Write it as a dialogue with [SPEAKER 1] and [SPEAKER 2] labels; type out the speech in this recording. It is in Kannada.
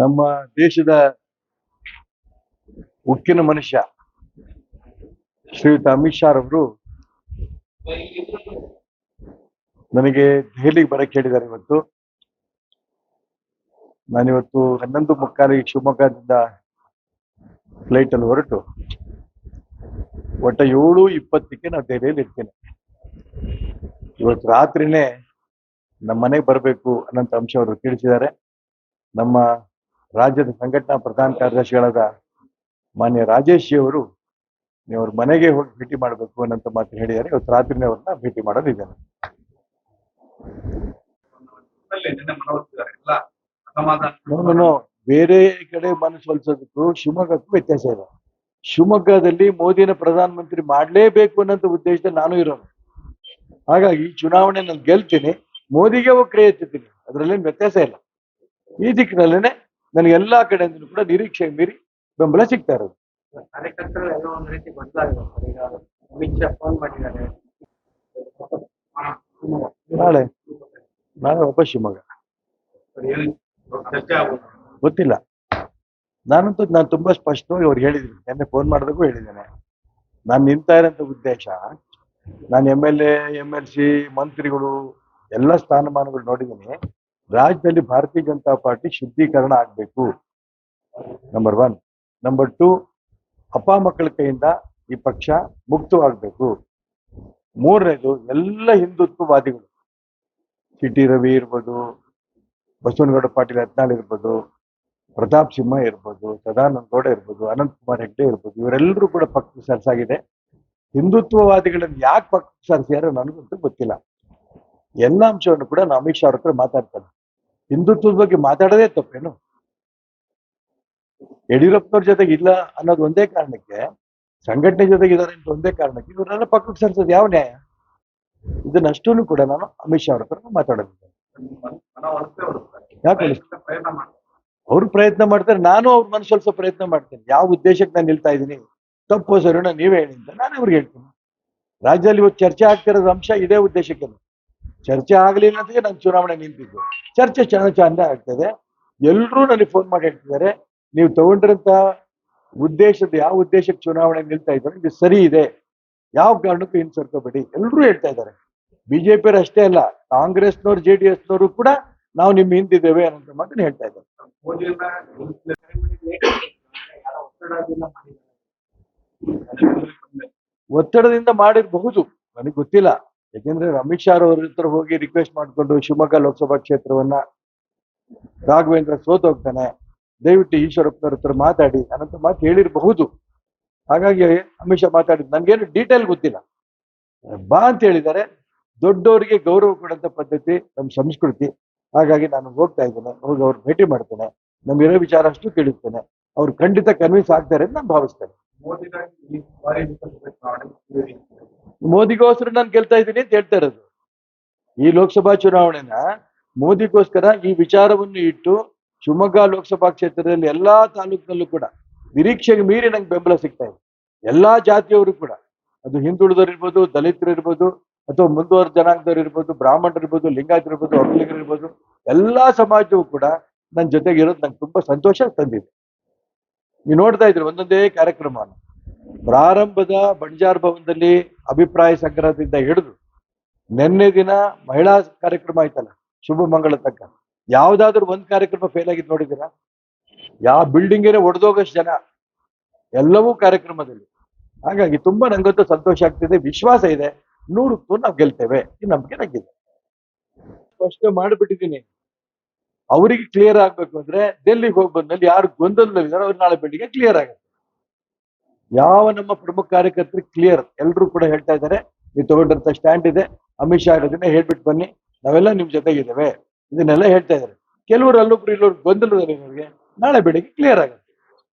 [SPEAKER 1] ನಮ್ಮ ದೇಶದ ಉಕ್ಕಿನ ಮನುಷ್ಯ ಶ್ರೀಯುತ ಅಮಿತ್ ಶಾ ರವರು ನನಗೆ ದೆಹಲಿಗೆ ಬರಕ್ಕೆ ಹೇಳಿದ್ದಾರೆ ಇವತ್ತು. ನಾನಿವತ್ತು ಹನ್ನೊಂದು ಮುಕ್ಕಾಲಿಗೆ ಶಿವಮೊಗ್ಗದಿಂದ ಫ್ಲೈಟ್ ಅಲ್ಲಿ ಹೊರಟು. ಒಟ್ಟ ಏಳು ಇಪ್ಪತ್ತಕ್ಕೆ ನಾವು ದೆಹಲಿಯಲ್ಲಿ ಇರ್ತೇನೆ. ಇವತ್ತು ರಾತ್ರಿನೇ ನಮ್ಮ ಮನೆಗೆ ಬರಬೇಕು ಅನ್ನೋಂಥ ಅಂಶ ಅವರು ತಿಳಿಸಿದ್ದಾರೆ. ನಮ್ಮ ರಾಜ್ಯದ ಸಂಘಟನಾ ಪ್ರಧಾನ ಕಾರ್ಯದರ್ಶಿಗಳಾದ ಮಾನ್ಯ ರಾಜೇಶ್ ಜಿ ಅವರು ನೀವು ಅವ್ರ ಮನೆಗೆ ಹೋಗಿ ಭೇಟಿ ಮಾಡಬೇಕು ಅನ್ನೋಂಥ ಮಾತು ಹೇಳಿದ್ದಾರೆ. ಇವತ್ತು ರಾತ್ರಿನೇ ಅವ್ರನ್ನ ಭೇಟಿ ಮಾಡೋದಿದ್ದೇನೆ ನಾನು ಬೇರೆ ಕಡೆ ಮನಸ್ಸು ಹೊಲಿಸೋದಕ್ಕೂ ಶಿವಮೊಗ್ಗಕ್ಕೂ ವ್ಯತ್ಯಾಸ ಇದೆ ಶಿವಮೊಗ್ಗದಲ್ಲಿ ಮೋದಿನ ಪ್ರಧಾನಮಂತ್ರಿ ಮಾಡಲೇಬೇಕು ಅನ್ನೋಂಥ ಉದ್ದೇಶದಲ್ಲಿ ನಾನು ಇರೋನು ಹಾಗಾಗಿ ಚುನಾವಣೆ ನಾನು ಗೆಲ್ತೀನಿ ಮೋದಿಗೆ ಹೋಗಿ ಕೈ ಅದ್ರಲ್ಲಿ ಅದರಲ್ಲೇನು ವ್ಯತ್ಯಾಸ ಇಲ್ಲ. ಈ ದಿಕ್ಕಿನಲ್ಲೇನೆ ನನಗೆ ಎಲ್ಲಾ ಕಡೆಯಿಂದ ಕೂಡ ನಿರೀಕ್ಷೆ ಮೀರಿ ಬೆಂಬಲ ಸಿಗ್ತಾ ಇರೋದು.
[SPEAKER 2] ಕಾರ್ಯಕರ್ತರು ಏನೋ ಒಂದ್ ರೀತಿ ಬದಲಾಗಿದೆ ಈಗ ಅಮಿತ್ ಶಾ ಫೋನ್ ಮಾಡಿದ್ದಾರೆ.
[SPEAKER 1] ನಾಳೆ ನಾಳೆ ವಾಪಸ್ ಶಿವಮೊಗ್ಗ ಗೊತ್ತಿಲ್ಲ. ನಾನಂತೂ ನಾನು ತುಂಬಾ ಸ್ಪಷ್ಟವಾಗಿ ಅವ್ರು ಹೇಳಿದ್ದೀನಿ ನಿನ್ನೆ ಫೋನ್ ಮಾಡಿದಾಗೂ ಹೇಳಿದ್ದೇನೆ. ನಾನು ನಿಂತಾ ಇರೋಂಥ ಉದ್ದೇಶ ನಾನು M L A M L C ಮಂತ್ರಿಗಳು ಎಲ್ಲ ಸ್ಥಾನಮಾನಗಳು ನೋಡಿದ್ದೀನಿ. ರಾಜ್ಯದಲ್ಲಿ ಭಾರತೀಯ ಜನತಾ ಪಾರ್ಟಿ ಶುದ್ಧೀಕರಣ ಆಗಬೇಕು. ನಂಬರ್ ಒನ್ ನಂಬರ್ ಟು ಅಪ್ಪ ಮಕ್ಕಳ ಕೈಯಿಂದ ಈ ಪಕ್ಷ ಮುಕ್ತವಾಗಬೇಕು. ಮೂರನೇದು, ಎಲ್ಲ ಹಿಂದುತ್ವವಾದಿಗಳು. ಸಿ ಟಿ ರವಿ ಇರ್ಬೋದು, ಬಸವನಗೌಡ ಪಾಟೀಲ್ ಯತ್ನಾಳ್ ಇರ್ಬೋದು, ಪ್ರತಾಪ್ ಸಿಂಹ ಇರ್ಬೋದು, ಸದಾನಂದ ಗೌಡ ಇರ್ಬೋದು, ಅನಂತ್ ಕುಮಾರ್ ಹೆಗ್ಡೆ ಇರ್ಬೋದು, ಇವರೆಲ್ಲರೂ ಕೂಡ ಪಕ್ಷ ಸರಿಸಾಗಿದೆ. ಹಿಂದುತ್ವವಾದಿಗಳನ್ನು ಯಾಕೆ ಪಕ್ಷ ಸರ್ಸ್ಯಾರೋ ನನಗಂತೂ ಗೊತ್ತಿಲ್ಲ. ಎಲ್ಲ ಅಂಶವನ್ನು ಕೂಡ ನಾನು ಅಮಿತ್ ಶಾ ಅವ್ರ ಹತ್ರ ಮಾತಾಡ್ತಾನೆ ಹಿಂದುತ್ವದ ಬಗ್ಗೆ ಮಾತಾಡೋದೇ ತಪ್ಪೇನು? ಯಡಿಯೂರಪ್ಪನವ್ರ ಜೊತೆಗೆ ಇಲ್ಲ ಅನ್ನೋದು ಒಂದೇ ಕಾರಣಕ್ಕೆ, ಸಂಘಟನೆ ಜೊತೆಗೆ ಇದ್ದಾರೆ ಅಂತ ಒಂದೇ ಕಾರಣಕ್ಕೆ ಇವರೆಲ್ಲ ಪಕ್ಕಕ್ಕೆ ಸರಿಸೋದು ಯಾವ ನ್ಯಾಯ? ಇದನ್ನಷ್ಟೂ ಕೂಡ ನಾನು ಅಮಿತ್ ಶಾ ಅವ್ರ ಹತ್ರ
[SPEAKER 3] ಮನವೊಲಿಸೇ
[SPEAKER 1] ಯಾಕೆ ಅವ್ರು ಪ್ರಯತ್ನ ಮಾಡ್ತಾರೆ, ನಾನು ಅವ್ರ ಮನಸ್ಸೊಲ್ಸ ಪ್ರಯತ್ನ ಮಾಡ್ತೇನೆ. ಯಾವ ಉದ್ದೇಶಕ್ಕೆ ನಾನು ನಿಲ್ತಾ ಇದ್ದೀನಿ? ತಪ್ಪು ಸರಿನ ನೀವೇ ಹೇಳಿ ಅಂತ ನಾನು ಅವ್ರಿಗೆ ಹೇಳ್ತೀನಿ. ರಾಜ್ಯದಲ್ಲಿ ಇವತ್ತು ಚರ್ಚೆ ಆಗ್ತಿರೋದು ಅಂಶ ಇದೇ ಉದ್ದೇಶಕ್ಕೆ. ಚರ್ಚೆ ಆಗಲಿಲ್ಲ ಅಂತ ನಾನು ಚುನಾವಣೆ ನಿಂತಿದ್ದು. ಚರ್ಚೆ ಚೆನ್ನಾಗಿ ಚಂದ ಆಗ್ತದೆ. ಎಲ್ಲರೂ ನನಗೆ ಫೋನ್ ಮಾಡಿ ಹೇಳ್ತಿದ್ದಾರೆ, ನೀವು ತಗೊಂಡಿರಂತ ಉದ್ದೇಶದ ಯಾವ ಉದ್ದೇಶಕ್ಕೆ ಚುನಾವಣೆ ನಿಲ್ತಾ ಇದ್ದಾರೆ? ಇದು ಸರಿ ಇದೆ. ಯಾವ ಕಾರಣಕ್ಕೂ ಹಿಂದೆ ಸರ್ಕೋಬೇಡಿ ಎಲ್ಲರೂ ಹೇಳ್ತಾ ಇದ್ದಾರೆ. ಬಿಜೆಪಿ ಅಷ್ಟೇ ಅಲ್ಲ, ಕಾಂಗ್ರೆಸ್ನವ್ರು, ಜೆ ಡಿ ಎಸ್ನವರು ಕೂಡ ನಾವು ನಿಮ್ಮ ಹಿಂದಿದ್ದೇವೆ ಅನ್ನೋ ಮಾತನ್ನ ಹೇಳ್ತಾ ಇದ್ದಾರೆ.
[SPEAKER 2] ಒತ್ತಡದಿಂದ
[SPEAKER 1] ಮಾಡಿರಬಹುದು. ನನಗೆ ಗೊತ್ತಿಲ್ಲ. ಯಾಕೆಂದ್ರೆ ಅಮಿತ್ ಶಾ ಅವ್ರ ಹತ್ರ ಹೋಗಿ ರಿಕ್ವೆಸ್ಟ್ ಮಾಡ್ಕೊಂಡು ಶಿವಮೊಗ್ಗ ಲೋಕಸಭಾ ಕ್ಷೇತ್ರವನ್ನ ರಾಘವೇಂದ್ರ ಸೋತ್ ಹೋಗ್ತಾನೆ. ದಯವಿಟ್ಟು ಈಶ್ವರಪ್ಪನವ್ರ ಹತ್ರ ಮಾತಾಡಿ. ಅನ್ನಂತ ಮಾತು ಹೇಳಿರಬಹುದು. ಹಾಗಾಗಿ ಅಮಿತ್ ಶಾ ಮಾತಾಡಿದ್ ನನ್ಗೇನು ಡೀಟೇಲ್ ಗೊತ್ತಿಲ್ಲ. ಬಾ ಅಂತ ಹೇಳಿದ್ದಾರೆ. ದೊಡ್ಡವರಿಗೆ ಗೌರವ ಕೊಡಂತ ಪದ್ಧತಿ ನಮ್ಮ ಸಂಸ್ಕೃತಿ. ಹಾಗಾಗಿ ನಾನು ಹೋಗ್ತಾ ಇದ್ದೇನೆ. ಹೋಗಿ ಅವ್ರು ಭೇಟಿ ಮಾಡ್ತೇನೆ. ನಮ್ಗಿರೋ ವಿಚಾರ ಅಷ್ಟು ತಿಳಿಸ್ತೇನೆ ಅವ್ರು ಖಂಡಿತ ಕನ್ವಿನ್ಸ್ ಆಗ್ತಾರೆ ಅಂತ ನಾನು ಭಾವಿಸ್ತೇನೆ. ಮೋದಿಗೋಸ್ಕರ ನಾನು ಗೆಲ್ತಾ ಇದ್ದೀನಿ ಅಂತ ಹೇಳ್ತಾ ಇರೋದು. ಈ ಲೋಕಸಭಾ ಚುನಾವಣೆನ ಮೋದಿಗೋಸ್ಕರ ಈ ವಿಚಾರವನ್ನು ಇಟ್ಟು ಶಿವಮೊಗ್ಗ ಲೋಕಸಭಾ ಕ್ಷೇತ್ರದಲ್ಲಿ ಎಲ್ಲಾ ತಾಲೂಕಿನಲ್ಲೂ ಕೂಡ ನಿರೀಕ್ಷೆಗೆ ಮೀರಿ ನಂಗೆ ಬೆಂಬಲ ಸಿಗ್ತಾ ಇದೆ. ಎಲ್ಲಾ ಜಾತಿಯವರು ಕೂಡ. ಅದು ಹಿಂದುಳಿದವರು ಇರ್ಬೋದು, ದಲಿತರು ಇರ್ಬೋದು, ಅಥವಾ ಮುಂದುವರೆದ ಜನಾಂಗದವ್ರು ಇರ್ಬೋದು, ಬ್ರಾಹ್ಮಣರು ಇರ್ಬೋದು, ಲಿಂಗಾಯತರು ಇರ್ಬೋದು ಇರ್ಬೋದು, ಎಲ್ಲಾ ಸಮಾಜವೂ ಕೂಡ ನನ್ನ ಜೊತೆಗೆ ಇರೋದು ನಂಗೆ ತುಂಬಾ ಸಂತೋಷ ತಂದಿದೆ. ನೀವು ನೋಡ್ತಾ ಇದ್ರಿ ಒಂದೊಂದೇ ಕಾರ್ಯಕ್ರಮ. ಪ್ರಾರಂಭದ ಬಂಜಾರ್ ಭವನದಲ್ಲಿ ಅಭಿಪ್ರಾಯ ಸಂಗ್ರಹದಿಂದ ಹಿಡಿದು ನಿನ್ನೆ ದಿನ ಮಹಿಳಾ ಕಾರ್ಯಕ್ರಮ ಆಯ್ತಲ್ಲ, ಶುಭ ಮಂಗಳ ತಕ್ಕ. ಯಾವ್ದಾದ್ರು ಒಂದ್ ಕಾರ್ಯಕ್ರಮ ಫೇಲ್ ಆಗಿದ್ ನೋಡಿದ್ದೀರಾ? ಯಾವ ಬಿಲ್ಡಿಂಗೇನೆ ಒಡೆದೋಗಷ್ಟು ಜನ. ಎಲ್ಲವೂ ಕಾರ್ಯಕ್ರಮದಲ್ಲಿ. ಹಾಗಾಗಿ ತುಂಬಾ ನಂಗಂತೂ ಸಂತೋಷ ಆಗ್ತಿದೆ, ವಿಶ್ವಾಸ ಇದೆ. ನೂರಕ್ಕೂ ನಾವು ಗೆಲ್ತೇವೆ. ಈ ನಂಬಿಕೆ ನಂಗಿದೆ. ಸ್ಪಷ್ಟ ಮಾಡಿಬಿಟ್ಟಿದ್ದೀನಿ. ಅವರಿಗೆ ಕ್ಲಿಯರ್ ಆಗ್ಬೇಕು ಅಂದ್ರೆ ಡೆಲ್ಲಿಗೆ ಹೋಗಿ ಬಂದ್ಮೇಲೆ ಯಾರು ಗೊಂದಲದಲ್ಲಿದ್ದಾರೆ ಅವ್ರು ನಾಳೆ ಬೆಳಿಗ್ಗೆ ಕ್ಲಿಯರ್ ಆಗುತ್ತೆ. ಯಾವ ನಮ್ಮ ಪ್ರಮುಖ ಕಾರ್ಯಕರ್ತರು ಕ್ಲಿಯರ್ ಎಲ್ಲರೂ ಕೂಡ ಹೇಳ್ತಾ ಇದ್ದಾರೆ, ನೀವು ತಗೊಂಡಿರಂತ ಸ್ಟ್ಯಾಂಡ್ ಇದೆ, ಅಮಿತ್ ಶಾ ಇರೋದನ್ನ ಹೇಳ್ಬಿಟ್ಟು ಬನ್ನಿ, ನಾವೆಲ್ಲ ನಿಮ್ ಜೊತೆಗಿದ್ದೇವೆ. ಇದನ್ನೆಲ್ಲ ಹೇಳ್ತಾ ಇದ್ದಾರೆ. ಕೆಲವರು ಅಲ್ಲೊಬ್ರು ಇಲ್ಲೊಬ್ರು ಗೊಂದಲದಲ್ಲಿ ನಾಳೆ ಬೆಳಿಗ್ಗೆ ಕ್ಲಿಯರ್ ಆಗುತ್ತೆ.